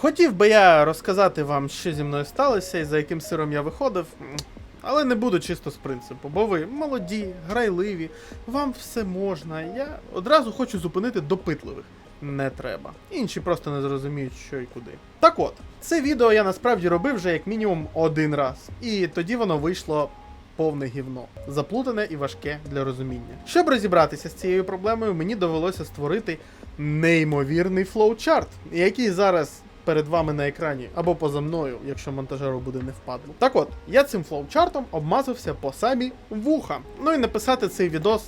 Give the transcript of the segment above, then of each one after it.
Хотів би я розказати вам, що зі мною сталося і за яким сиром я виходив, але не буду чисто з принципу, бо ви молоді, грайливі, вам все можна. Я одразу хочу зупинити допитливих. Не треба. Інші просто не зрозуміють, що і куди. Так от, це відео я насправді робив вже як мінімум один раз, і тоді воно вийшло повне гівно, заплутане і важке для розуміння. Щоб розібратися з цією проблемою, мені довелося створити неймовірний флоучарт, який зараз. Перед вами на екрані або поза мною, якщо монтажеру буде не впадло. Так от, я цим флоучартом обмазався по самі вуха. Ну і написати цей відос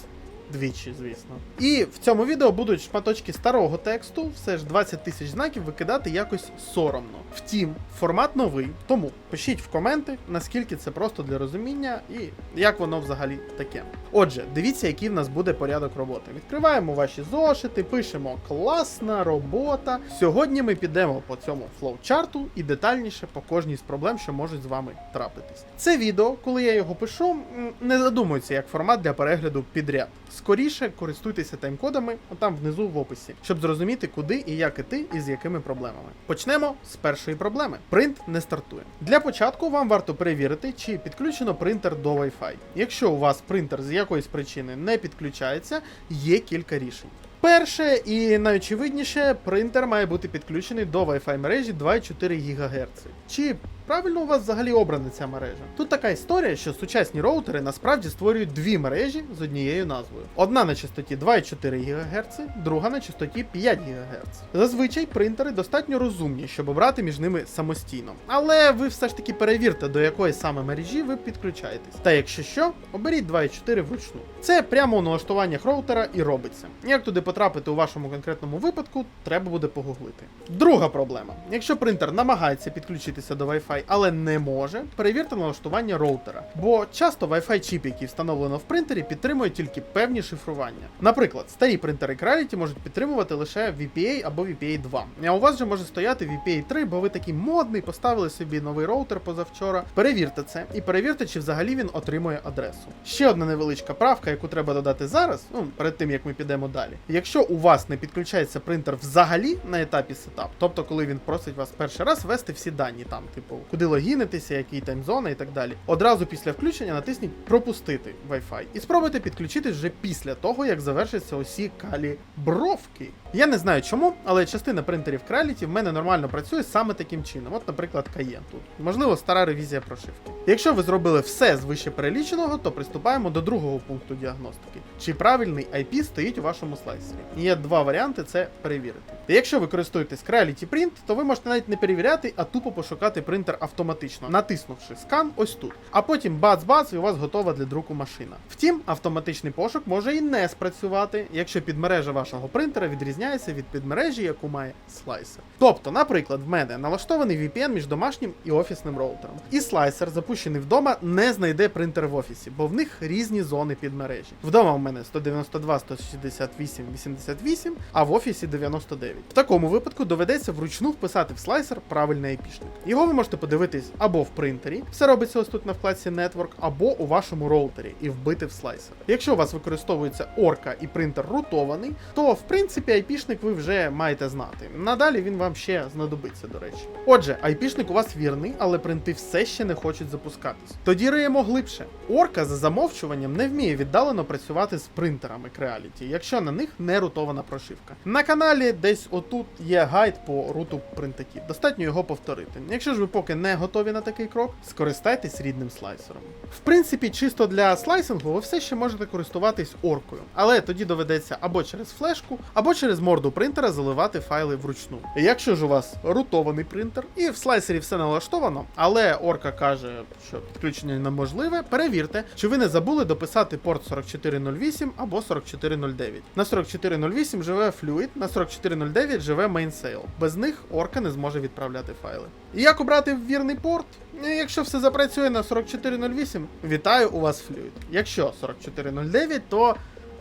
двічі, звісно. І в цьому відео будуть шматочки старого тексту, все ж 20 тисяч знаків викидати якось соромно. Втім, формат новий, тому пишіть в коменти, наскільки це просто для розуміння і як воно взагалі таке. Отже, дивіться, який в нас буде порядок роботи. Відкриваємо ваші зошити, пишемо класна робота. Сьогодні ми підемо по цьому флоучарту і детальніше по кожній з проблем, що можуть з вами трапитись. Це відео, коли я його пишу, не задумується як формат для перегляду підряд. Скоріше користуйтеся таймкодами, отам внизу в описі, щоб зрозуміти, куди і як іти і з якими проблемами. Почнемо з першої проблеми. Принт не стартує. Для початку вам варто перевірити, чи підключено принтер до Wi-Fi. Якщо у вас принтер з якоїсь причини не підключається, є кілька рішень. Перше і найочевидніше, принтер має бути підключений до Wi-Fi мережі 2,4 ГГц. Чи правильно у вас взагалі обрана ця мережа? Тут така історія, що сучасні роутери насправді створюють дві мережі з однією назвою. Одна на частоті 2,4 ГГц, друга на частоті 5 ГГц. Зазвичай принтери достатньо розумні, щоб обрати між ними самостійно. Але ви все ж таки перевірте, до якої саме мережі ви підключаєтесь. Та якщо що, оберіть 2,4 вручну. Це прямо у налаштуваннях роутера і робиться. Як туди потрапити у вашому конкретному випадку, треба буде погуглити. Друга проблема: якщо принтер намагається підключитися до Wi-Fi, але не може, перевірте налаштування роутера. Бо часто Wi-Fi чіп, який встановлено в принтері, підтримує тільки певні шифрування. Наприклад, старі принтери Creality можуть підтримувати лише VPA або VPA 2. А у вас же може стояти VPA 3, бо ви такий модний, поставили собі новий роутер позавчора. Перевірте це і перевірте, чи взагалі він отримує адресу. Ще одна невеличка правка, яку треба додати зараз, ну перед тим як ми підемо далі. Якщо у вас не підключається принтер взагалі на етапі сетап, тобто коли він просить вас перший раз ввести всі дані, там, типу, куди логінитися, які таймзони і так далі, одразу після включення натисніть пропустити Wi-Fi і спробуйте підключитись вже після того, як завершаться усі калібровки. Я не знаю чому, але частина принтерів Creality в мене нормально працює саме таким чином. От, наприклад, Cayenne тут. Можливо, стара ревізія прошивки. Якщо ви зробили все з вище переліченого, то приступаємо до другого пункту діагностики. Чи правильний IP стоїть у вашому слайсері? Є два варіанти це перевірити. Якщо ви користуєтесь Creality Print, то ви можете навіть не перевіряти, а тупо пошукати принтер автоматично, натиснувши скан ось тут. А потім бац-бац, і у вас готова для друку машина. Втім, автоматичний пошук може і не спрацювати, якщо підмережа вашого принтера відрізняється від підмережі, яку має слайсер. Тобто, наприклад, в мене налаштований VPN між домашнім і офісним роутером. І слайсер, запущений вдома, не знайде принтер в офісі, бо в них різні зони підмережі. Вдома в мене 192, 168, 88, а в офісі 99. В такому випадку доведеться вручну вписати в слайсер правильний IP-шник. Його ви можете подивитись або в принтері, все робиться ось тут на вкладці Network, або у вашому роутері і вбити в слайсер. Якщо у вас використовується орка і принтер рутований, то в принципі IP-шник ви вже маєте знати. Надалі він вам ще знадобиться, до речі. Отже, IP-шник у вас вірний, але принти все ще не хочуть запускатись. Тоді риємо глибше. Орка за замовчуванням не вміє віддалено працювати з принтерами Creality, якщо на них не рутована прошивка. На каналі десь отут є гайд по руту принтаків. Достатньо його повторити. Якщо ж ви поки не готові на такий крок, скористайтесь рідним слайсером. В принципі, чисто для слайсингу ви все ще можете користуватись оркою, але тоді доведеться або через флешку, або через морду принтера заливати файли вручну. Якщо ж у вас рутований принтер і в слайсері все налаштовано, але орка каже, що підключення неможливе, перевірте, чи ви не забули дописати порт 4408 або 4409. На 4408 живе Fluid, на 4409 живе Mainsail. Без них орка не зможе відправляти файли. І як обрати вірний порт? Якщо все запрацює на 4408, вітаю у вас Fluid. Якщо 4409, то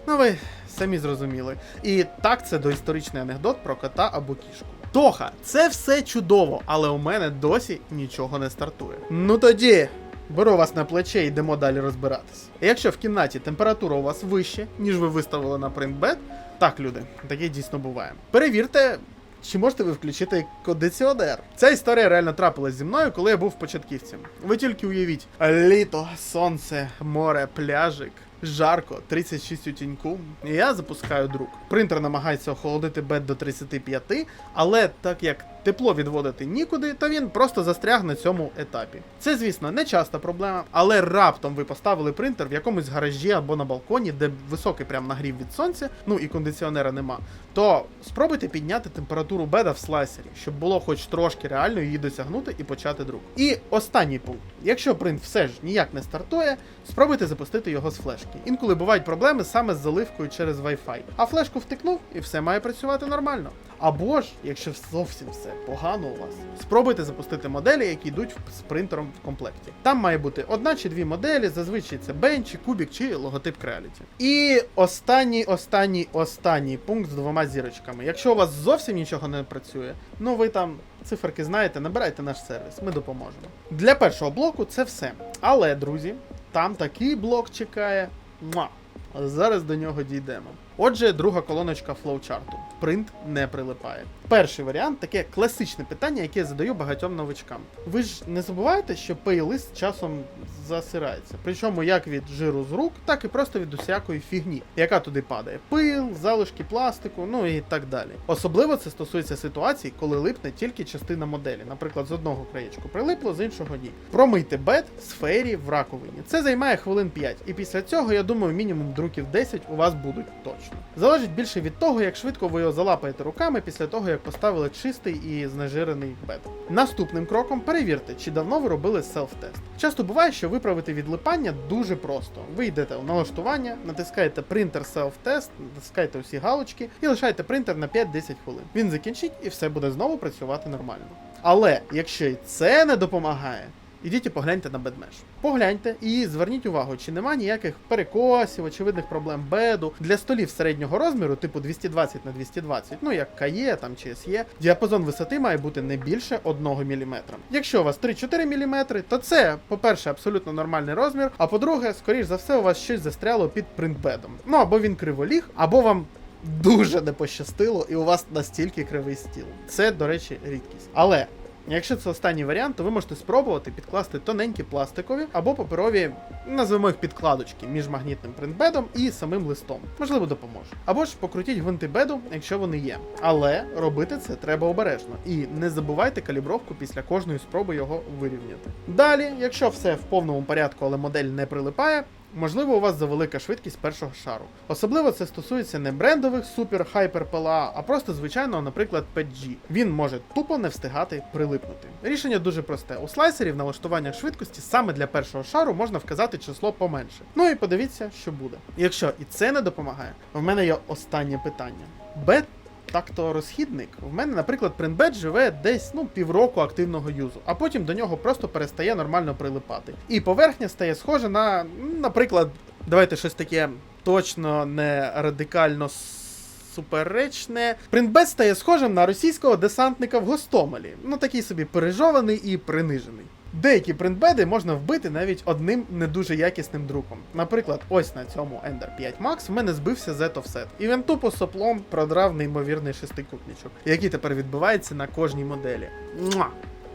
ну ви самі зрозуміли. І так це доісторичний анекдот про кота або кішку. Тоха, це все чудово, але у мене досі нічого не стартує. Ну тоді. Беру вас на плече і йдемо далі розбиратись. Якщо в кімнаті температура у вас вище, ніж ви виставили на принтбет, так, люди, таке дійсно буває. Перевірте, чи можете ви включити кондиціонер? Ця історія реально трапилась зі мною, коли я був початківцем. Ви тільки уявіть: літо, сонце, море, пляжик. Жарко, 36 у тіньку. І я запускаю друк. Принтер намагається охолодити бед до 35, але так як тепло відводити нікуди, то він просто застряг на цьому етапі. Це, звісно, не часта проблема, але раптом ви поставили принтер в якомусь гаражі або на балконі, де високий прям нагрів від сонця, ну і кондиціонера нема. То спробуйте підняти температуру беда в слайсері, щоб було хоч трошки реально її досягнути і почати друк. І останній пункт: якщо принт все ж ніяк не стартує, спробуйте запустити його з флешки. Інколи бувають проблеми саме з заливкою через Wi-Fi. А флешку втикнув і все має працювати нормально. Або ж, якщо зовсім все погано у вас, спробуйте запустити моделі, які йдуть з принтером в комплекті. Там має бути одна чи дві моделі, зазвичай це Бен, чи Кубік, чи логотип Creality. І останній, останній, останній пункт з двома зірочками. Якщо у вас зовсім нічого не працює, ну ви там циферки знаєте, набирайте наш сервіс, ми допоможемо. Для першого блоку це все. Але, друзі, там такий блок чекає. Муа! Зараз до нього дійдемо. Отже, друга колоночка флоучарту. Принт не прилипає. Перший варіант таке класичне питання, яке я задаю багатьом новичкам. Ви ж не забуваєте, що пейлист часом засирається. Причому як від жиру з рук, так і просто від усякої фігні, яка туди падає. Пил, залишки пластику, ну і так далі. Особливо це стосується ситуацій, коли липне тільки частина моделі. Наприклад, з одного краєчку прилипло, з іншого ні. Промийте бет в сфері в раковині. Це займає хвилин 5. І після цього, я думаю, мінімум друків 10 у вас будуть точно. Залежить більше від того, як швидко ви його залапаєте руками після того, як поставили чистий і знежирений бет. Наступним кроком перевірте, чи давно ви робили селф-тест. Часто буває, що виправити відлипання дуже просто. Ви йдете у налаштування, натискаєте принтер self-test, натискаєте усі галочки і лишаєте принтер на 5-10 хвилин. Він закінчить і все буде знову працювати нормально. Але якщо і це не допомагає, ідіть і погляньте на бедмеш. Погляньте і зверніть увагу, чи нема ніяких перекосів, очевидних проблем беду. Для столів середнього розміру, типу 220 на 220, ну як КАЄ там чи СЄ, діапазон висоти має бути не більше 1 мм. Якщо у вас 3-4 мм, то це, по-перше, абсолютно нормальний розмір, а по-друге, скоріш за все, у вас щось застряло під принтбедом. Ну або він криволіг, або вам. Дуже не пощастило, і у вас настільки кривий стіл. Це, до речі, рідкість. Але Якщо це останній варіант, то ви можете спробувати підкласти тоненькі пластикові або паперові, назвемо їх підкладочки між магнітним принтбедом і самим листом. Можливо, допоможе. Або ж покрутіть гвинти беду, якщо вони є. Але робити це треба обережно. І не забувайте калібровку після кожної спроби його вирівняти. Далі, якщо все в повному порядку, але модель не прилипає. Можливо, у вас завелика швидкість першого шару. Особливо це стосується не брендових супер хайпер PLA, а просто звичайного, наприклад, 5G. Він може тупо не встигати прилипнути. Рішення дуже просте. У слайсері в налаштуваннях швидкості саме для першого шару можна вказати число поменше. Ну і подивіться, що буде. Якщо і це не допомагає, в мене є останнє питання. Бет так-то розхідник. В мене, наприклад, принтбет живе десь ну півроку активного юзу, а потім до нього просто перестає нормально прилипати. І поверхня стає схожа на, наприклад, давайте щось таке точно не радикально суперечне. Принтбет стає схожим на російського десантника в Гостомелі. Ну такий собі пережований і принижений. Деякі принтбеди можна вбити навіть одним не дуже якісним друком. Наприклад, ось на цьому Ender 5 Max в мене збився Z offset, і він тупо соплом продрав неймовірний шестикутничок, який тепер відбувається на кожній моделі. Муа!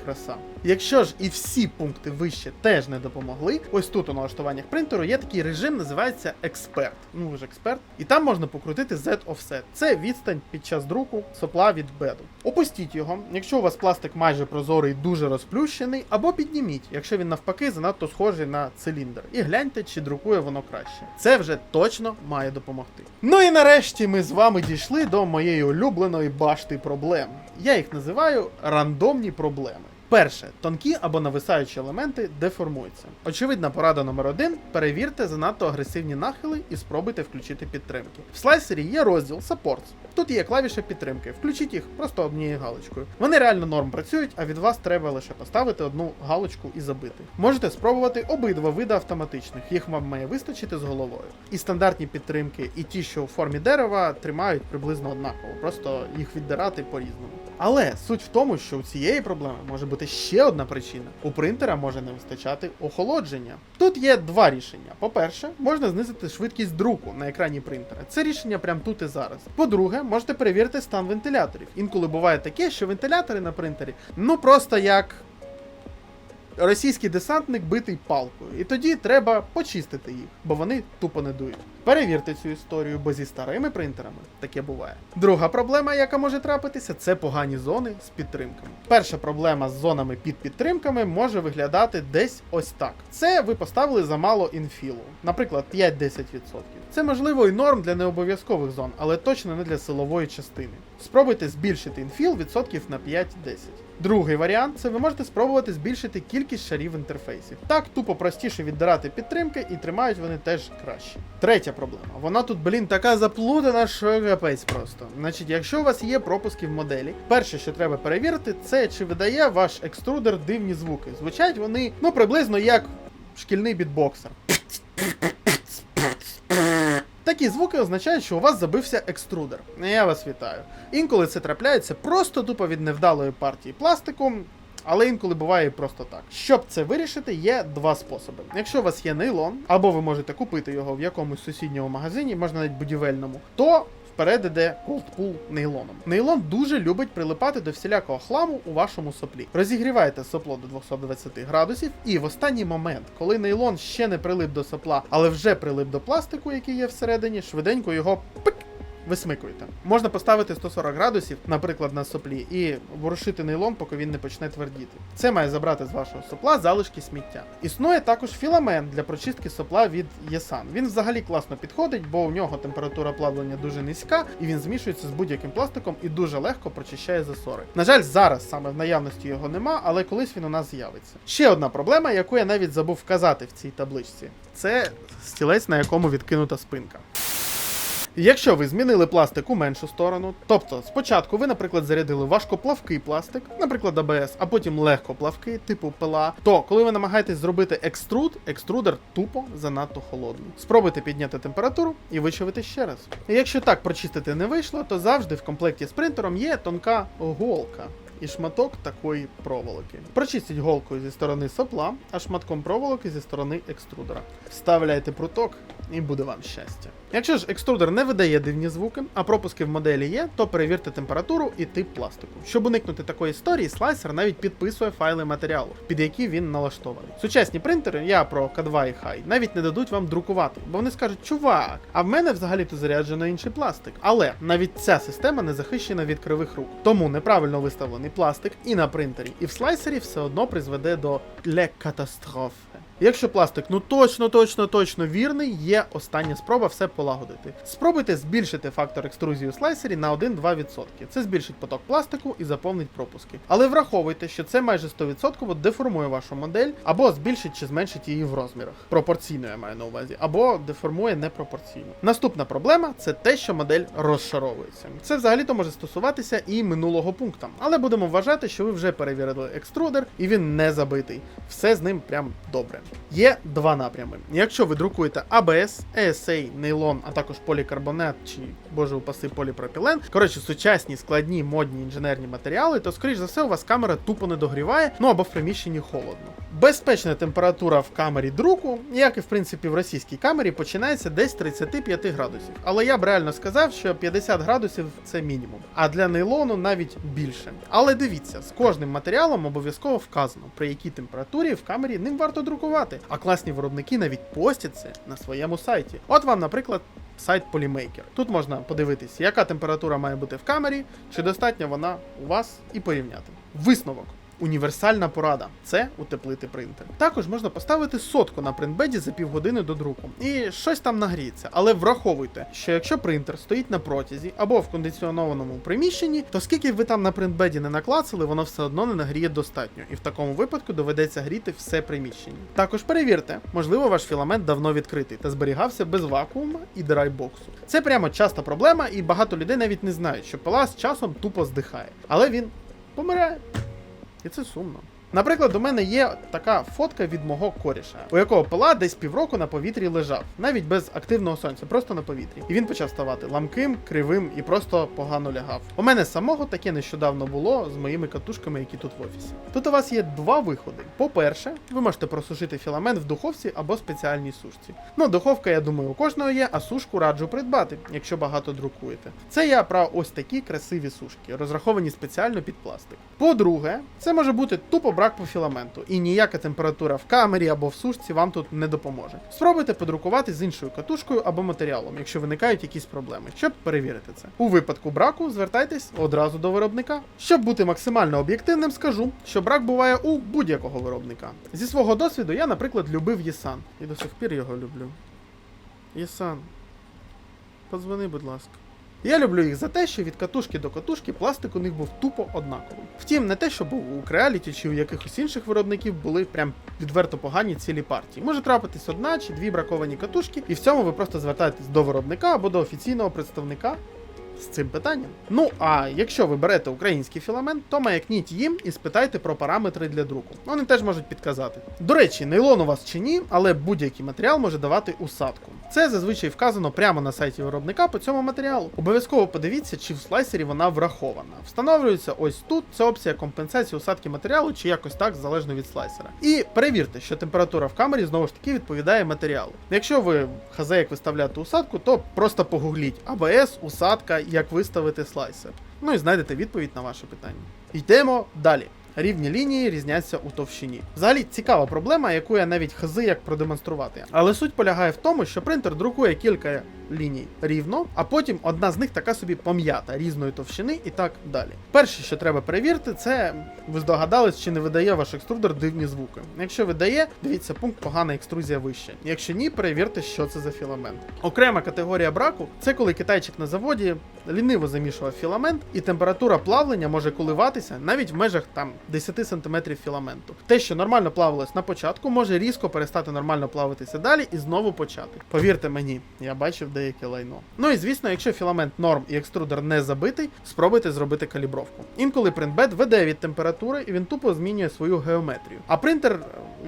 Краса. Якщо ж і всі пункти вище теж не допомогли, ось тут у налаштуваннях принтеру є такий режим, називається експерт. Ну ви ж експерт, і там можна покрутити Z offset. Це відстань під час друку сопла від беду. Опустіть його, якщо у вас пластик майже прозорий, дуже розплющений, або підніміть, якщо він навпаки занадто схожий на циліндр. І гляньте, чи друкує воно краще. Це вже точно має допомогти. Ну і нарешті ми з вами дійшли до моєї улюбленої башти проблем. Я їх називаю рандомні проблеми. Перше, тонкі або нависаючі елементи деформуються. Очевидна порада номер один: перевірте занадто агресивні нахили і спробуйте включити підтримки. В слайсері є розділ Supports. Тут є клавіша підтримки. Включіть їх просто однією галочкою. Вони реально норм працюють, а від вас треба лише поставити одну галочку і забити. Можете спробувати обидва види автоматичних, їх вам має вистачити з головою. І стандартні підтримки, і ті, що у формі дерева, тримають приблизно однаково, просто їх віддирати по-різному. Але суть в тому, що у цієї проблеми може бути бути ще одна причина: у принтера може не вистачати охолодження. Тут є два рішення. По-перше, можна знизити швидкість друку на екрані принтера. Це рішення прямо тут і зараз. По-друге, можете перевірити стан вентиляторів. Інколи буває таке, що вентилятори на принтері ну просто як російський десантник битий палкою, і тоді треба почистити їх, бо вони тупо не дують. Перевірте цю історію, бо зі старими принтерами таке буває. Друга проблема, яка може трапитися, це погані зони з підтримками. Перша проблема з зонами під підтримками може виглядати десь ось так. Це ви поставили замало інфілу, наприклад, 5-10%. Це можливо і норм для необов'язкових зон, але точно не для силової частини. Спробуйте збільшити інфіл відсотків на 5-10. Другий варіант це ви можете спробувати збільшити кількість шарів інтерфейсів. Так тупо простіше віддирати підтримки і тримають вони теж краще. Третя проблема. Вона тут, блін, така заплутана, що капець просто. Значить, якщо у вас є пропуски в моделі, перше, що треба перевірити, це чи видає ваш екструдер дивні звуки. Звучать вони ну приблизно як шкільний бітбоксер. Такі звуки означають, що у вас забився екструдер. Я вас вітаю. Інколи це трапляється просто тупо від невдалої партії пластику. Але інколи буває і просто так. Щоб це вирішити, є два способи. Якщо у вас є нейлон, або ви можете купити його в якомусь сусідньому магазині, можна навіть будівельному, то вперед іде Coldpool нейлоном. Нейлон дуже любить прилипати до всілякого хламу у вашому соплі. Розігрівайте сопло до 220 градусів, і в останній момент, коли нейлон ще не прилип до сопла, але вже прилип до пластику, який є всередині, швиденько його пик висмикуєте. Можна поставити 140 градусів, наприклад, на соплі, і ворушити нейлон, поки він не почне твердіти. Це має забрати з вашого сопла залишки сміття. Існує також філамент для прочистки сопла від Єсан. Він взагалі класно підходить, бо у нього температура плавлення дуже низька, і він змішується з будь-яким пластиком і дуже легко прочищає засори. На жаль, зараз саме в наявності його нема, але колись він у нас з'явиться. Ще одна проблема, яку я навіть забув вказати в цій табличці, це стілець, на якому відкинута спинка. Якщо ви змінили пластик у меншу сторону, тобто спочатку ви, наприклад, зарядили важкоплавкий пластик, наприклад, АБС, а потім легкоплавкий, типу пила, то коли ви намагаєтесь зробити екструд, екструдер тупо занадто холодний. Спробуйте підняти температуру і вичавити ще раз. І якщо так прочистити не вийшло, то завжди в комплекті з принтером є тонка голка. І шматок такої проволоки. Прочистіть голкою зі сторони сопла, а шматком проволоки зі сторони екструдера. Вставляйте пруток і буде вам щастя. Якщо ж екструдер не видає дивні звуки, а пропуски в моделі є, то перевірте температуру і тип пластику. Щоб уникнути такої історії, слайсер навіть підписує файли матеріалу, під які він налаштований. Сучасні принтери, я про K2 і High, навіть не дадуть вам друкувати, бо вони скажуть, чувак, а в мене взагалі-то заряджено інший пластик. Але навіть ця система не захищена від кривих рук. Тому неправильно виставлений пластик і на принтері, і в слайсері все одно призведе до ле катастрофи. Якщо пластик ну точно, точно, точно вірний, є остання спроба все полагодити. Спробуйте збільшити фактор екструзії у слайсері на 1-2%. Це збільшить поток пластику і заповнить пропуски. Але враховуйте, що це майже 100% деформує вашу модель, або збільшить чи зменшить її в розмірах. Пропорційно я маю на увазі, або деформує непропорційно. Наступна проблема це те, що модель розшаровується. Це взагалі-то може стосуватися і минулого пункту. Але будемо вважати, що ви вже перевірили екструдер і він не забитий. Все з ним прям добре. Є два напрями. Якщо ви друкуєте ABS, ESA, нейлон, а також полікарбонат чи, боже упаси, поліпропілен, коротше, сучасні, складні, модні інженерні матеріали, то, скоріш за все, у вас камера тупо не догріває, ну або в приміщенні холодно. Безпечна температура в камері друку, як і в принципі в російській камері, починається десь 35 градусів. Але я б реально сказав, що 50 градусів це мінімум. А для нейлону навіть більше. Але дивіться, з кожним матеріалом обов'язково вказано, при якій температурі в камері ним варто друкувати. А класні виробники навіть постять це на своєму сайті. От вам, наприклад. Сайт Polymaker. Тут можна подивитись, яка температура має бути в камері, чи достатня вона у вас, і порівняти. Висновок. Універсальна порада це утеплити принтер. Також можна поставити сотку на принтбеді за півгодини до друку. І щось там нагріється. Але враховуйте, що якщо принтер стоїть на протязі або в кондиціонованому приміщенні, то скільки ви там на принтбеді не наклацали, воно все одно не нагріє достатньо. І в такому випадку доведеться гріти все приміщення. Також перевірте, можливо, ваш філамент давно відкритий та зберігався без вакуума і драйбоксу. Це прямо часта проблема, і багато людей навіть не знають, що пила з часом тупо здихає. Але він помирає. І це сумно. Наприклад, у мене є така фотка від мого коріша, у якого пила десь півроку на повітрі лежав, навіть без активного сонця, просто на повітрі. І він почав ставати ламким, кривим і просто погано лягав. У мене самого таке нещодавно було з моїми катушками, які тут в офісі. Тут у вас є два виходи. По-перше, ви можете просушити філамент в духовці або спеціальній сушці. Ну, духовка, я думаю, у кожного є, а сушку раджу придбати, якщо багато друкуєте. Це я про ось такі красиві сушки, розраховані спеціально під пластик. По-друге, це може бути тупо брак по філаменту, і ніяка температура в камері або в сушці вам тут не допоможе. Спробуйте подрукувати з іншою катушкою або матеріалом, якщо виникають якісь проблеми, щоб перевірити це. У випадку браку звертайтесь одразу до виробника. Щоб бути максимально об'єктивним, скажу, що брак буває у будь-якого виробника. Зі свого досвіду я, наприклад, любив Єсан. І до сих пір його люблю. Єсан, подзвони, будь ласка. Я люблю їх за те, що від катушки до катушки пластик у них був тупо однаковий. Втім, не те, що був у Creality чи у якихось інших виробників були прям відверто погані цілі партії. Може трапитись одна чи дві браковані катушки, і в цьому ви просто звертаєтесь до виробника або до офіційного представника з цим питанням. Ну а якщо ви берете український філамент, то маякніть їм і спитайте про параметри для друку. Вони теж можуть підказати. До речі, нейлон у вас чи ні, але будь-який матеріал може давати усадку. Це зазвичай вказано прямо на сайті виробника по цьому матеріалу. Обов'язково подивіться, чи в слайсері вона врахована. Встановлюється ось тут. Це опція компенсації усадки матеріалу, чи якось так залежно від слайсера. І перевірте, що температура в камері знову ж таки відповідає матеріалу. Якщо ви хазе як виставляти усадку, то просто погугліть ABS, усадка, як виставити слайсер. Ну і знайдете відповідь на ваше питання. Йдемо далі. Рівні лінії різняться у товщині. Взагалі цікава проблема, яку я навіть хази як продемонструвати. Але суть полягає в тому, що принтер друкує кілька ліній рівно, а потім одна з них така собі пом'ята різної товщини і так далі. Перше, що треба перевірити, це ви здогадались, чи не видає ваш екструдер дивні звуки. Якщо видає, дивіться пункт погана екструзія вище. Якщо ні, перевірте, що це за філамент. Окрема категорія браку це коли китайчик на заводі ліниво замішував філамент, і температура плавлення може коливатися навіть в межах там 10 см філаменту. Те, що нормально плавилось на початку, може різко перестати нормально плавитися далі і знову почати. Повірте мені, я бачив деяке лайно. Ну і звісно, якщо філамент норм і екструдер не забитий, спробуйте зробити калібровку. Інколи принтбед веде від температури і він тупо змінює свою геометрію. А принтер,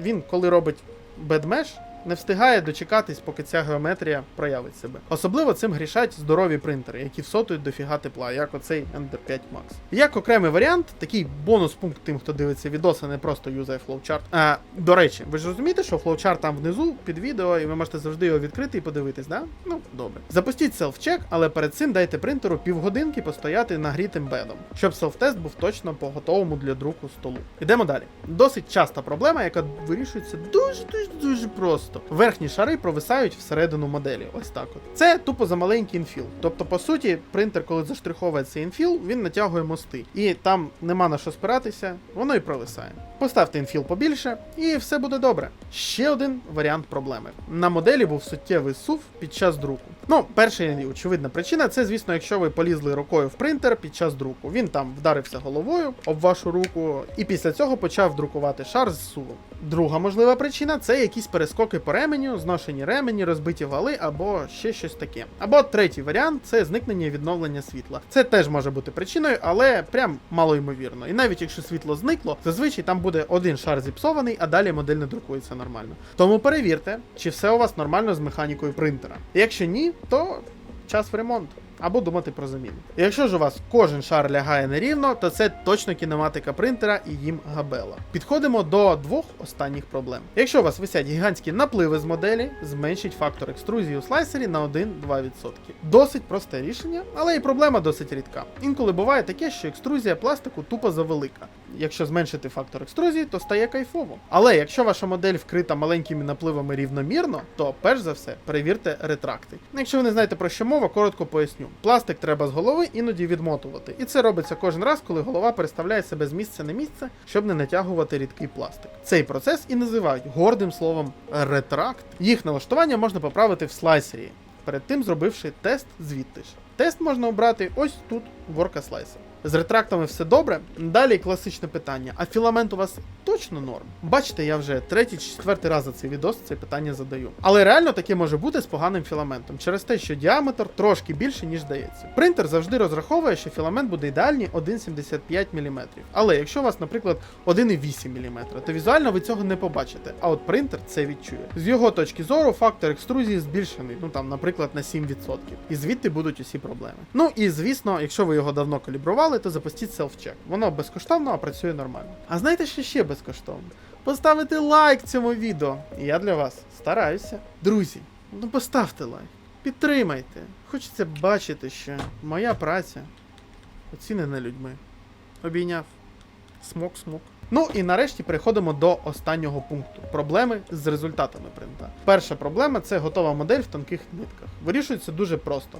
він коли робить бедмеш, не встигає дочекатись, поки ця геометрія проявить себе. Особливо цим грішать здорові принтери, які всотують дофіга тепла, як оцей Ender 5 Max. Як окремий варіант, такий бонус-пункт тим, хто дивиться відос, а не просто юзає флоучарт. А, до речі, ви ж розумієте, що флоучарт там внизу під відео, і ви можете завжди його відкрити і подивитись, да? Ну, добре. Запустіть селф-чек, але перед цим дайте принтеру півгодинки постояти нагрітим бедом, щоб селф-тест був точно по готовому для друку столу. Ідемо далі. Досить часта проблема, яка вирішується дуже дуже дуже просто. Верхні шари провисають всередину моделі. Ось так от. Це тупо за маленький інфіл. Тобто, по суті, принтер, коли заштриховує цей інфіл, він натягує мости. І там нема на що спиратися, воно і провисає. Поставте інфіл побільше, і все буде добре. Ще один варіант проблеми. На моделі був суттєвий сув під час друку. Ну, перша і очевидна причина це, звісно, якщо ви полізли рукою в принтер під час друку. Він там вдарився головою об вашу руку, і після цього почав друкувати шар з сувом. Друга можлива причина це якісь перескоки по ременю, зношені ремені, розбиті вали або ще щось таке. Або третій варіант це зникнення і відновлення світла. Це теж може бути причиною, але прям мало ймовірно. І навіть якщо світло зникло, зазвичай там буде один шар зіпсований, а далі модель не друкується нормально. Тому перевірте, чи все у вас нормально з механікою принтера. Якщо ні, то час в ремонт. Або думати про заміну. Якщо ж у вас кожен шар лягає нерівно, то це точно кінематика принтера і їм габела. Підходимо до двох останніх проблем. Якщо у вас висять гігантські напливи з моделі, зменшіть фактор екструзії у слайсері на 1-2%. Досить просте рішення, але і проблема досить рідка. Інколи буває таке, що екструзія пластику тупо завелика. Якщо зменшити фактор екструзії, то стає кайфово. Але якщо ваша модель вкрита маленькими напливами рівномірно, то перш за все перевірте ретракти. Якщо ви не знаєте про що мова, коротко поясню. Пластик треба з голови іноді відмотувати. І це робиться кожен раз, коли голова переставляє себе з місця на місце, щоб не натягувати рідкий пластик. Цей процес і називають гордим словом ретракт. Їх налаштування можна поправити в слайсері, перед тим зробивши тест звідти ж. Тест можна обрати ось тут, ворка слайсер. З ретрактами все добре. Далі класичне питання: а філамент у вас точно норм? Бачите, я вже третій чи четвертий раз за цей відос це питання задаю. Але реально таке може бути з поганим філаментом через те, що діаметр трошки більше, ніж здається. Принтер завжди розраховує, що філамент буде ідеальний 1,75 мм. Але якщо у вас, наприклад, 1,8 мм, то візуально ви цього не побачите. А от принтер це відчує. З його точки зору, фактор екструзії збільшений, ну там, наприклад, на 7%. І звідти будуть усі проблеми. Ну і звісно, якщо ви його давно калібрували, то запустіть селфчек. Воно безкоштовно, а працює нормально. А знаєте, що ще безкоштовно? Поставити лайк цьому відео. Я для вас стараюся. Друзі, ну поставте лайк, підтримайте. Хочеться бачити, що моя праця оцінена людьми. Обійняв. Смок, смок. Ну і нарешті переходимо до останнього пункту проблеми з результатами принта. Перша проблема це готова модель в тонких нитках. Вирішується дуже просто.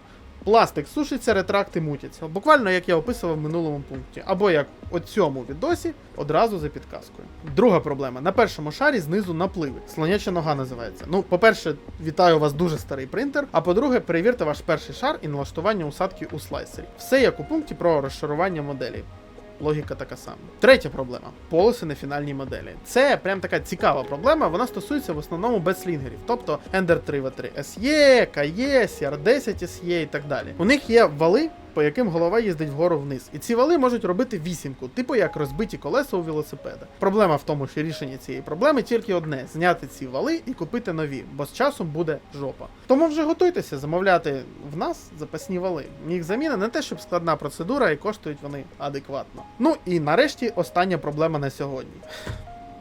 Пластик сушиться, ретракти мутяться. Буквально як я описував в минулому пункті, або як у цьому відосі одразу за підказкою. Друга проблема: на першому шарі знизу напливи. Слоняча нога називається. Ну, по-перше, вітаю вас дуже старий принтер. А по-друге, перевірте ваш перший шар і налаштування усадки у слайсері. Все як у пункті про розшарування моделі. Логіка така сама. Третя проблема полоси на фінальній моделі. Це прям така цікава проблема. Вона стосується в основному бетслінгерів, тобто Ender 3 v 3 SE, KE, CR10 SE і так далі. У них є вали. По яким голова їздить вгору вниз, і ці вали можуть робити вісімку, типу як розбиті колеса у велосипеда. Проблема в тому, що рішення цієї проблеми тільки одне: зняти ці вали і купити нові, бо з часом буде жопа. Тому вже готуйтеся замовляти в нас запасні вали. Їх заміна не те, щоб складна процедура, і коштують вони адекватно. Ну і нарешті остання проблема на сьогодні.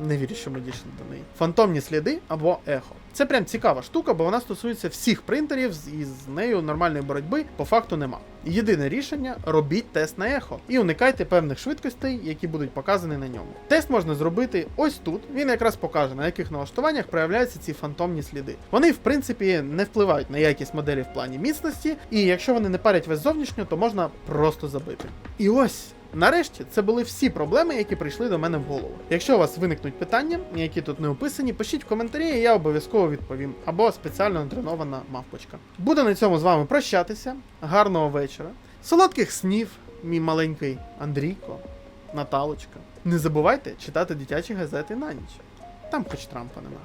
Не вірю, що ми дійшли до неї. Фантомні сліди або ехо. Це прям цікава штука, бо вона стосується всіх принтерів, і з нею нормальної боротьби по факту нема. Єдине рішення робіть тест на ехо і уникайте певних швидкостей, які будуть показані на ньому. Тест можна зробити ось тут. Він якраз покаже, на яких налаштуваннях проявляються ці фантомні сліди. Вони, в принципі, не впливають на якість моделі в плані міцності, і якщо вони не парять вас зовнішньо, то можна просто забити. І ось. Нарешті це були всі проблеми, які прийшли до мене в голову. Якщо у вас виникнуть питання, які тут не описані, пишіть в коментарі, і я обов'язково відповім. Або спеціально тренована мавпочка. Буду на цьому з вами прощатися. Гарного вечора. Солодких снів, мій маленький Андрійко, Наталочка. Не забувайте читати дитячі газети на ніч. Там хоч Трампа нема.